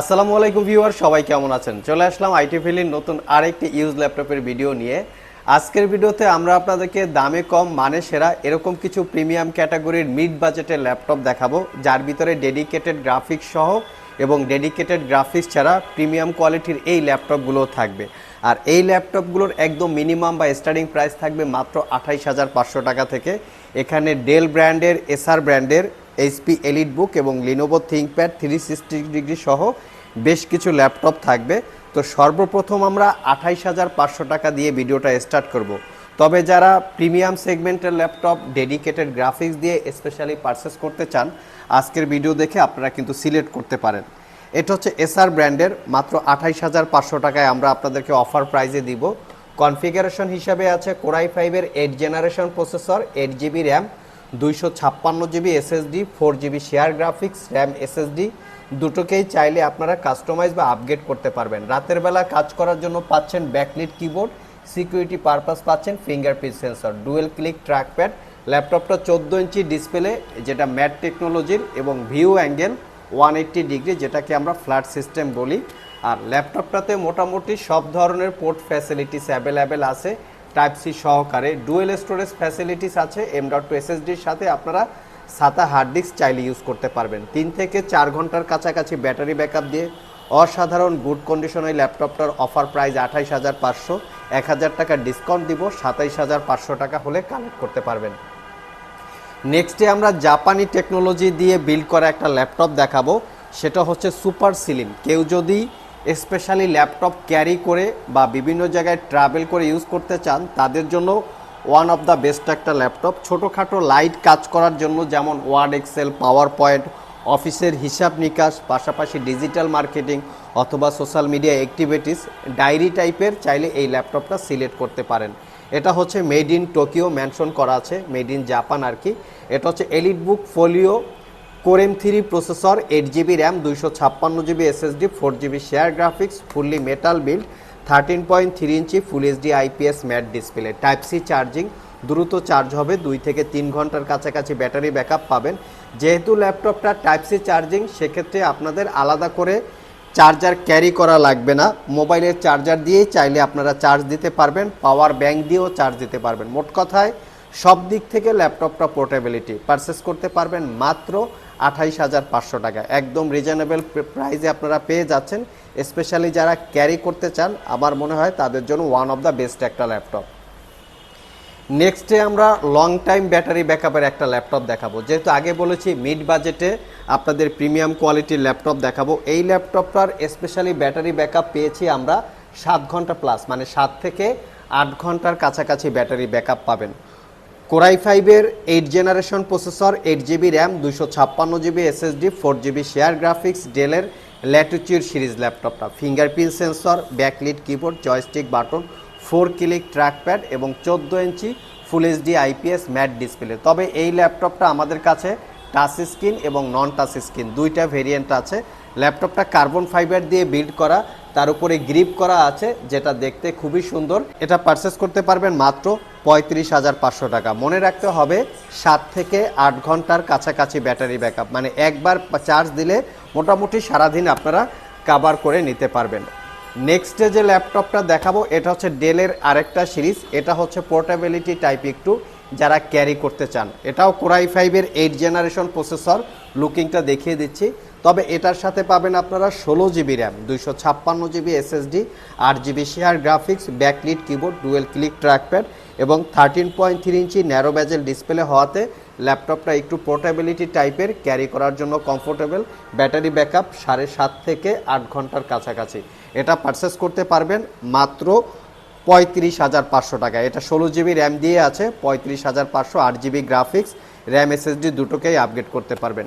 আসসালামু আলাইকুম ভিউয়ার, সবাই কেমন আছেন? চলে আসলাম আইটি ফিলির নতুন আরেকটি ইউজ ল্যাপটপের ভিডিও নিয়ে। আজকের ভিডিওতে আমরা আপনাদেরকে দামে কম মানে সেরা, এরকম কিছু প্রিমিয়াম ক্যাটাগরির মিড বাজেটের ল্যাপটপ দেখাবো, যার ভিতরে ডেডিকেটেড গ্রাফিক্স সহ এবং ডেডিকেটেড গ্রাফিক্স ছাড়া প্রিমিয়াম কোয়ালিটির এই ল্যাপটপগুলো থাকবে। আর এই ল্যাপটপগুলোর একদম মিনিমাম বা স্টার্টিং প্রাইস থাকবে মাত্র আঠাইশ হাজার পাঁচশো টাকা থেকে। এখানে ডেল ব্র্যান্ডের এসআর ব্র্যান্ডের এইচপি এলিট বুক এবং Lenovo ThinkPad three sixty degree সহ বেশ কিছু ল্যাপটপ থাকবে। তো সর্বপ্রথম আমরা আঠাইশ হাজার পাঁচশো টাকা দিয়ে ভিডিওটা স্টার্ট করব। তবে যারা প্রিমিয়াম সেগমেন্টের ল্যাপটপ ডেডিকেটেড গ্রাফিক্স দিয়ে স্পেশালি পারচেস করতে চান, আজকের ভিডিও দেখে আপনারা কিন্তু সিলেক্ট করতে পারেন। এটা হচ্ছে এসআর ব্র্যান্ডের, মাত্র আঠাইশ হাজার পাঁচশো টাকায় আমরা আপনাদেরকে অফার প্রাইজে দিব। কনফিগারেশন হিসাবে আছে কোরাই ফাইভের eight generation processor eight GB RAM দুইশো ছাপ্পান্ন GB SSD four GB share graphics RAM SSD দুটোকেই চাইলে আপনারা কাস্টমাইজ বা আপগ্রেড করতে পারবেন। রাতের বেলা কাজ করার জন্য পাচ্ছেন ব্যাকলিট কিবোর্ড সিকিউরিটি পারপাস পাচ্ছেন fingerprint sensor dual click trackpad ল্যাপটপটা চোদ্দ ইঞ্চি ডিসপ্লে যেটা ম্যাট টেকনোলজির এবং view angle one eighty degree যেটাকে আমরা ফ্ল্যাট সিস্টেম বলি। আর ল্যাপটপটাতে মোটামুটি সব ধরনের পোর্ট ফ্যাসিলিটিস অ্যাভেলেবেল আছে। টাইপ সি সহকারে ডুয়েল স্টোরেজ ফ্যাসিলিটিস আছে এম ডট টু এসএসডির সাথে আপনারা সাতা হার্ড ডিস্ক চাইলে ইউজ করতে পারবেন। তিন থেকে চার ঘণ্টার কাছাকাছি ব্যাটারি ব্যাকআপ দিয়ে অসাধারণ গুড কন্ডিশনে ল্যাপটপটার অফার প্রাইস আঠাইশ হাজার পাঁচশো, এক হাজার টাকা ডিসকাউন্ট দিব, সাতাইশ হাজার পাঁচশো টাকা হলে কালেক্ট করতে পারবেন। নেক্সটে আমরা জাপানি টেকনোলজি দিয়ে বিল্ড করা একটা ল্যাপটপ দেখাবো, সেটা হচ্ছে সুপার সিলিম কেউ যদি স্পেশালি ল্যাপটপ ক্যারি করে বা বিভিন্ন জায়গায় ট্রাভেল করে ইউজ করতে চান, তাদের জন্য ওয়ান অফ দ্য বেস্ট একটা ল্যাপটপ ছোটোখাটো লাইট কাজ করার জন্য যেমন ওয়ার্ড এক্সেল পাওয়ার পয়েন্ট অফিসের হিসাব নিকাশ, পাশাপাশি ডিজিটাল মার্কেটিং অথবা সোশ্যাল মিডিয়া অ্যাক্টিভিটিস ডায়েরি টাইপের চাইলে এই ল্যাপটপটা সিলেক্ট করতে পারেন। এটা হচ্ছে মেড ইন টোকিও মেনশন করা আছে মেড ইন জাপান আর কি। এটা হচ্ছে Elite Book Folio Core M three processor eight GB RAM দুইশো ছাপ্পান্ন GB SSD four GB share graphics fully metal build thirteen point three ইঞ্চি full HD IPS matte display type C charging দ্রুত charge হবে, দুই থেকে তিন ঘণ্টার কাছাকাছি battery backup পাবেন। যেহেতু ল্যাপটপটা টাইপ সি চার্জিং সেক্ষেত্রে আপনাদের আলাদা করে চার্জার ক্যারি করা লাগবে না। মোবাইলের চার্জার দিয়েই চাইলে আপনারা চার্জ দিতে পারবেন পাওয়ার ব্যাংক দিয়েও চার্জ দিতে পারবেন। মোট কথায়, সব দিক থেকে ল্যাপটপটা পোর্টেবিলিটি পারচেস করতে পারবেন মাত্র আঠাইশ হাজার পাঁচশো টাকা। একদম রিজনেবল প্রাইসে আপনারা পেয়ে যাচ্ছেন স্পেশালি যারা ক্যারি করতে চান, আমার মনে হয় তাদের জন্য ওয়ান অফ দ্য বেস্ট একটা ল্যাপটপ নেক্সটে আমরা লং টাইম ব্যাটারি ব্যাকআপের একটা ল্যাপটপ দেখাবো। যেহেতু আগে বলেছি মিড বাজেটে আপনাদের প্রিমিয়াম কোয়ালিটির ল্যাপটপ দেখাবো। এই ল্যাপটপটার স্পেশালি ব্যাটারি ব্যাকআপ পেয়েছি আমরা সাত ঘণ্টা প্লাস মানে সাত থেকে আট ঘণ্টার কাছাকাছি ব্যাটারি ব্যাকআপ পাবেন। কোরাই ফাইভের eight generation processor eight GB RAM দুশো ছাপ্পান্ন GB SSD, four GB share graphics, ডেলের ল্যাটিচিউড সিরিজ ল্যাপটপটা। Fingerprint sensor, backlit keyboard, joystick button, four click trackpad এবং চোদ্দ ইঞ্চি full HD IPS matte display. তবে এই ল্যাপটপটা আমাদের কাছে টাচ স্ক্রিন এবং নন টাচ স্ক্রিন, দুইটা ভেরিয়েন্ট আছে। ল্যাপটপটা কার্বন ফাইবার দিয়ে বিল্ড করা তার উপরে গ্রিপ করা আছে, যেটা দেখতে খুবই সুন্দর। এটা পারচেস করতে পারবেন মাত্র পঁয়ত্রিশ হাজার পাঁচশো টাকা। মনে রাখতে হবে, সাত থেকে আট ঘণ্টার কাছাকাছি ব্যাটারি ব্যাকআপ মানে একবার চার্জ দিলে মোটামুটি সারাদিন আপনারা কাভার করে নিতে পারবেন। নেক্সটে যে ল্যাপটপটা দেখাবো, এটা হচ্ছে ডেলের আরেকটা সিরিজ এটা হচ্ছে পোর্টেবিলিটি টাইপ একটু, যারা ক্যারি করতে চান। এটাও কোরাই ফাইভের এইট জেনারেশন প্রসেসর লুকিংটা দেখিয়ে দিচ্ছি। তবে এটার সাথে পাবেন আপনারা ষোলো জিবি র্যাম, দুইশো ছাপ্পান্ন জিবি এসএসডি, আট GB share graphics, backlit keyboard, dual click trackpad এবং থার্টিন পয়েন্ট থ্রি ইঞ্চি ন্যারো ব্যাজেল ডিসপ্লে হওয়াতে ল্যাপটপটা একটু পোর্টেবিলিটি টাইপের, ক্যারি করার জন্য কমফোর্টেবল, ব্যাটারি ব্যাকআপ সাড়ে সাত থেকে আট ঘণ্টার কাছাকাছি। এটা পারচেস করতে পারবেন মাত্র পঁয়ত্রিশ হাজার পাঁচশো টাকা এটা ষোলো জিবি র্যাম দিয়ে আছে, পঁয়ত্রিশ হাজার পাঁচশো আট জিবি গ্রাফিক্স র্যাম এসএসডি দুটোকেই আপগ্রেড করতে পারবেন।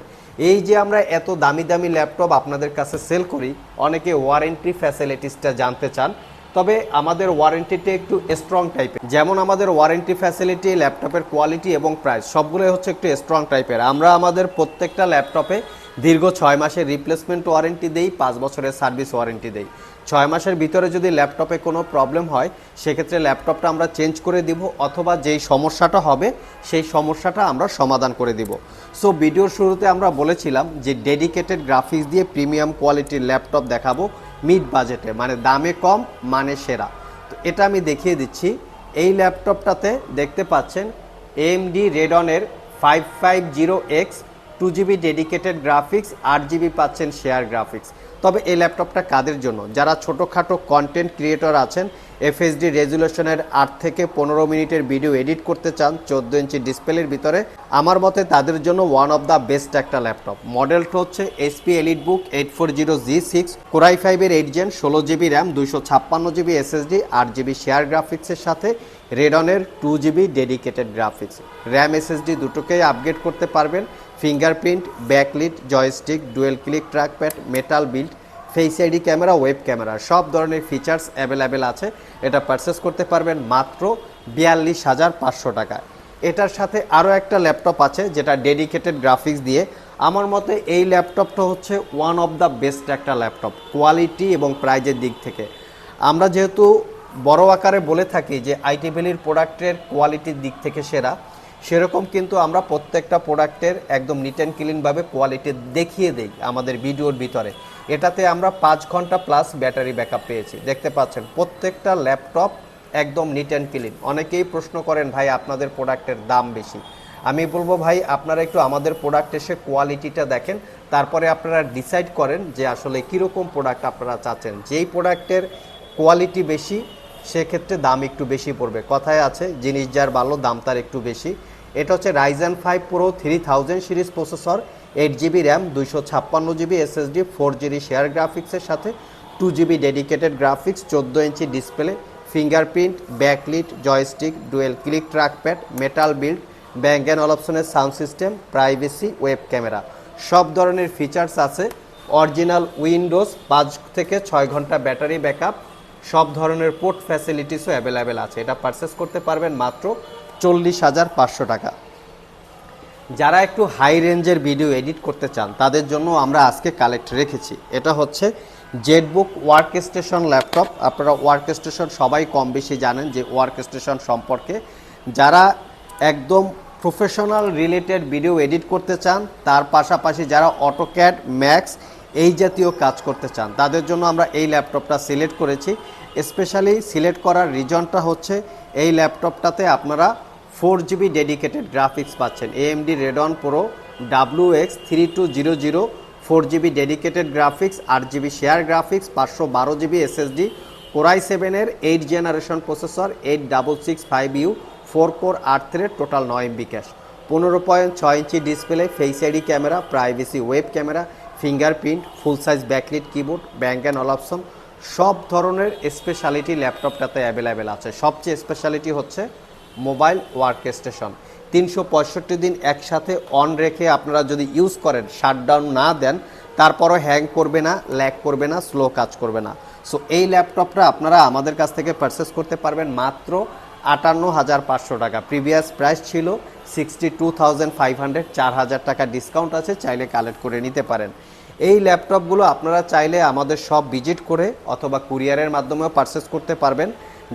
এই যে আমরা এত দামি দামি ল্যাপটপ আপনাদের কাছে সেল করি, অনেকে ওয়ারেন্টি ফ্যাসিলিটিসটা জানতে চান, তবে আমাদের ওয়ারেন্টিটা একটু স্ট্রং টাইপের যেমন আমাদের ওয়ারেন্টি ফ্যাসিলিটি ল্যাপটপের কোয়ালিটি এবং প্রাইস সবগুলোই হচ্ছে একটু স্ট্রং টাইপের আমরা আমাদের প্রত্যেকটা ল্যাপটপে দীর্ঘ ছয় মাসের রিপ্লেসমেন্ট ওয়ারেন্টি দেই, পাঁচ বছরের সার্ভিস ওয়ারেন্টি দেই। ছয় মাসের ভিতরে যদি ল্যাপটপে কোনো প্রবলেম হয়, সেক্ষেত্রে ল্যাপটপটা আমরা চেঞ্জ করে দিব অথবা যেই সমস্যাটা হবে, সেই সমস্যাটা আমরা সমাধান করে দিব। সো, ভিডিওর শুরুতে আমরা বলেছিলাম যে ডেডিকেটেড গ্রাফিক্স দিয়ে প্রিমিয়াম কোয়ালিটির ল্যাপটপ দেখাবো মিড বাজেটে মানে দামে কম মানে সেরা। তো এটা আমি দেখিয়ে দিচ্ছি। এই ল্যাপটপটাতে দেখতে পাচ্ছেন AMD রেডনের five five zero X two GB dedicated graphics, আট জিবি পাচ্ছেন শেয়ার গ্রাফিক্স। তবে এই ল্যাপটপটা কাদের জন্য? যারা ছোটোখাটো কন্টেন্ট ক্রিয়েটর আছেন, এফএসডি রেজুলেশনের আট থেকে পনেরো মিনিটের ভিডিও এডিট করতে চান, চোদ্দ ইঞ্চি ডিসপ্লের ভিতরে, আমার মতে তাদের জন্য ওয়ান অফ দ্য বেস্ট একটা ল্যাপটপ। মডেলটা হচ্ছে HP Elite Book eight four zero G six Core i ফাইভের এইট জেন ষোলো জিবি র্যাম দুইশো ছাপ্পান্ন জিবি এসএসডি আট জিবি শেয়ার গ্রাফিক্সের সাথে রেডনের two GB dedicated graphics. RAM SSD দুটোকেই আপগ্রেড করতে পারবেন। Fingerprint, backlit, joystick, dual click trackpad, metal build, face ID camera, web camera, সব ধরনের ফিচার্স অ্যাভেলেবেল আছে। এটা পারচেস করতে পারবেন মাত্র বিয়াল্লিশ হাজার পাঁচশো টাকা। এটার সাথে আরও একটা ল্যাপটপ আছে, যেটা ডেডিকেটেড গ্রাফিক্স দিয়ে। আমার মতে এই ল্যাপটপটা হচ্ছে ওয়ান অফ দ্য বেস্ট একটা ল্যাপটপ কোয়ালিটি এবং প্রাইজের দিক থেকে। আমরা যেহেতু বড় আকারে বলে থাকি যে আইটি ভ্যালির প্রোডাক্টের কোয়ালিটির দিক থেকে সেরা সেরকম কিন্তু আমরা প্রত্যেকটা প্রোডাক্টের একদম নিট অ্যান্ড ক্লিনভাবে কোয়ালিটি দেখিয়ে দেই আমাদের ভিডিওর ভিতরে। এটাতে আমরা পাঁচ ঘণ্টা প্লাস ব্যাটারি ব্যাকআপ পেয়েছি। দেখতে পাচ্ছেন, প্রত্যেকটা ল্যাপটপ একদম নিট অ্যান্ড ক্লিন অনেকেই প্রশ্ন করেন, ভাই, আপনাদের প্রোডাক্টের দাম বেশি? আমি বলব, ভাই, আপনারা একটু আমাদের প্রোডাক্ট এসে কোয়ালিটিটা দেখেন। তারপরে আপনারা ডিসাইড করেন যে আসলে কীরকম প্রোডাক্ট আপনারা চাচ্ছেন। যেই প্রোডাক্টের কোয়ালিটি বেশি সেক্ষেত্রে দাম একটু বেশি পড়বে। কথায় আছে, জিনিস যার ভালো দাম তার একটু বেশি। এটা হচ্ছে Ryzen five pro three thousand series processor eight GB RAM দুইশো ছাপ্পান্ন GB SSD four GB share গ্রাফিক্সের সাথে টু জিবি ডেডিকেটেড গ্রাফিক্স চোদ্দ ইঞ্চি display fingerprint backlit joystick dual click trackpad metal build Bang and অপশনের sound system privacy web camera সব ধরনের features আছে। Original Windows পাঁচ থেকে ছয় ঘণ্টা ব্যাটারি ব্যাকআপ সব ধরনের পোর্ট ফ্যাসিলিটিসও অ্যাভেলেবেল আছে। এটা পারচেস করতে পারবেন মাত্র চল্লিশ হাজার পাঁচশো টাকা। যারা একটু হাই রেঞ্জের ভিডিও এডিট করতে চান, তাদের জন্য আমরা আজকে কালেক্ট রেখেছি। এটা হচ্ছে জেটবুক ওয়ার্ক স্টেশন ল্যাপটপ আপনারা ওয়ার্ক স্টেশন সবাই কম বেশি জানেন যে ওয়ার্ক স্টেশন সম্পর্কে। যারা একদম প্রফেশনাল রিলেটেড ভিডিও এডিট করতে চান, তার পাশাপাশি যারা অটোক্যাড ম্যাক্স এই জাতীয় কাজ করতে চান। তাদের জন্য আমরা এই ল্যাপটপটা সিলেক্ট করেছি। স্পেশালি সিলেক্ট করার রিজনটা হচ্ছে এই ল্যাপটপটাতে আপনারা ফোর জিবি ডেডিকেটেড গ্রাফিক্স পাচ্ছেন। AMD Radeon Pro W X three two zero zero four GB dedicated graphics, আট জিবি শেয়ার গ্রাফিক্স, পাঁচশো বারো জিবি এসএসডি কোরাই সেভেনের eight generation processor eight double six five U four core আট thread total নয় MB cache পনেরো point ছয় ইঞ্চি display face ID camera privacy web camera fingerprint full size backlit keyboard, Bang and all option, সব ধরনের speciality ল্যাপটপটাতে available আছে। সবচেয়ে speciality হচ্ছে mobile work station তিনশো পঁয়ষট্টি দিন একসাথে অন রেখে আপনারা যদি ইউজ করেন শাটডাউন না দেন, তারপরও হ্যাং করবে না ল্যাক করবে না স্লো কাজ করবে না। সো এই ল্যাপটপটা আপনারা আমাদের কাছ থেকে পারচেস করতে পারবেন মাত্র আটান্ন হাজার পাঁচশো টাকা। প্রিভিয়াস প্রাইস ছিল sixty two thousand five hundred, চার হাজার টাকা ডিসকাউন্ট আছে, চাইলে কালেক্ট করে নিতে পারেন। এই ল্যাপটপগুলো আপনারা চাইলে আমাদের সব ভিজিট করে অথবা কুরিয়ারের মাধ্যমেও পারচেস করতে পারবেন।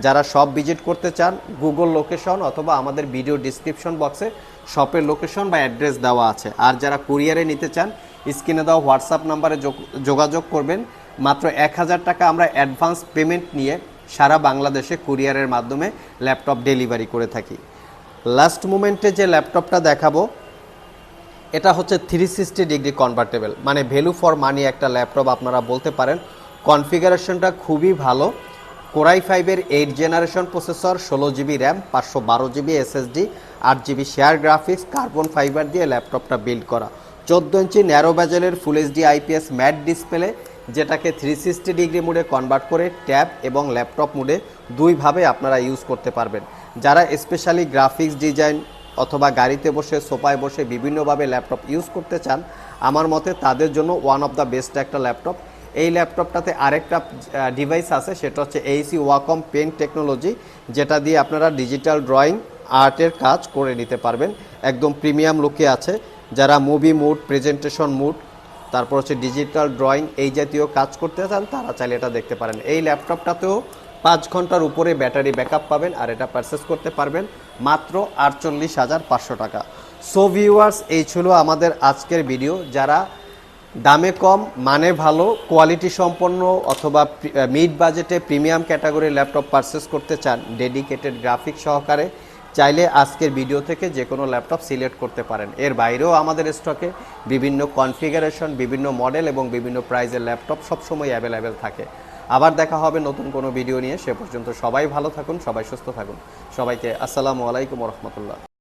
যারা সব ভিজিট করতে চান, গুগল লোকেশন অথবা আমাদের ভিডিও ডিসক্রিপশন বক্সে শপের লোকেশন বা অ্যাড্রেস দেওয়া আছে। আর যারা কুরিয়ারে নিতে চান, স্ক্রিনে দেওয়া হোয়াটসঅ্যাপ নাম্বারে যোগাযোগ করবেন। মাত্র এক হাজার টাকা আমরা অ্যাডভান্স পেমেন্ট নিয়ে সারা বাংলাদেশে কুরিয়ারের মাধ্যমে ল্যাপটপ ডেলিভারি করে থাকি। লাস্ট মোমেন্টে যে ল্যাপটপটা দেখাবো, এটা হচ্ছে থ্রি সিক্সটি ডিগ্রি কনভার্টেবল মানে ভ্যালু ফর মানি একটা ল্যাপটপ আপনারা বলতে পারেন। কনফিগারেশনটা খুবই ভালো। কোরাই ফাইভের এইট জেনারেশন প্রসেসর ষোলো জিবি র্যাম পাঁচশো বারো জিবি এসএসডি আট GB share graphics carbon fibre দিয়ে ল্যাপটপটা বিল্ড করা। চোদ্দ ইঞ্চি narrow ব্যাজেলের full HD IPS matte display যেটাকে থ্রি সিক্সটি ডিগ্রি মোডে কনভার্ট করে ট্যাব এবং ল্যাপটপ মোডে দুইভাবে আপনারা ইউজ করতে পারবেন। যারা স্পেশালি গ্রাফিক্স ডিজাইন অথবা গাড়িতে বসে, সোফায় বসে বিভিন্নভাবে ল্যাপটপ ইউজ করতে চান, আমার মতে তাদের জন্য ওয়ান অফ দ্য বেস্ট একটা ল্যাপটপ এই ল্যাপটপটাতে আরেকটা ডিভাইস আছে, সেটা হচ্ছে এইসি ওয়াকম পেন টেকনোলজি যেটা দিয়ে আপনারা ডিজিটাল ড্রয়িং আর্টের কাজ করে নিতে পারবেন। একদম প্রিমিয়াম লুকে আছে। যারা মুভি মুড প্রেজেন্টেশন মুড তারপর হচ্ছে ডিজিটাল ড্রয়িং এই জাতীয় কাজ করতে চান, তারা চাইলে এটা দেখতে পারেন। এই ল্যাপটপটাতেও পাঁচ ঘণ্টার উপরে ব্যাটারি ব্যাকআপ পাবেন আর এটা পারচেস করতে পারবেন মাত্র আটচল্লিশ হাজার পাঁচশো টাকা। সো ভিউয়ার্স এই ছিল আমাদের আজকের ভিডিও যারা দামে কম মানে ভালো কোয়ালিটি সম্পন্ন অথবা মিড বাজেটে প্রিমিয়াম ক্যাটাগরির ল্যাপটপ পারচেস করতে চান ডেডিকেটেড গ্রাফিক সহকারে চাইলে আজকের ভিডিও থেকে যে কোনো ল্যাপটপ সিলেক্ট করতে পারেন। এর বাইরেও আমাদের স্টকে বিভিন্ন কনফিগারেশন বিভিন্ন মডেল এবং বিভিন্ন প্রাইজের ল্যাপটপ সবসময় অ্যাভেলেবেল থাকে। আবার দেখা হবে নতুন কোনো ভিডিও নিয়ে। সে পর্যন্ত সবাই ভালো থাকুন, সবাই সুস্থ থাকুন। সবাইকে আসসালামু আলাইকুম রহমতুল্লাহ।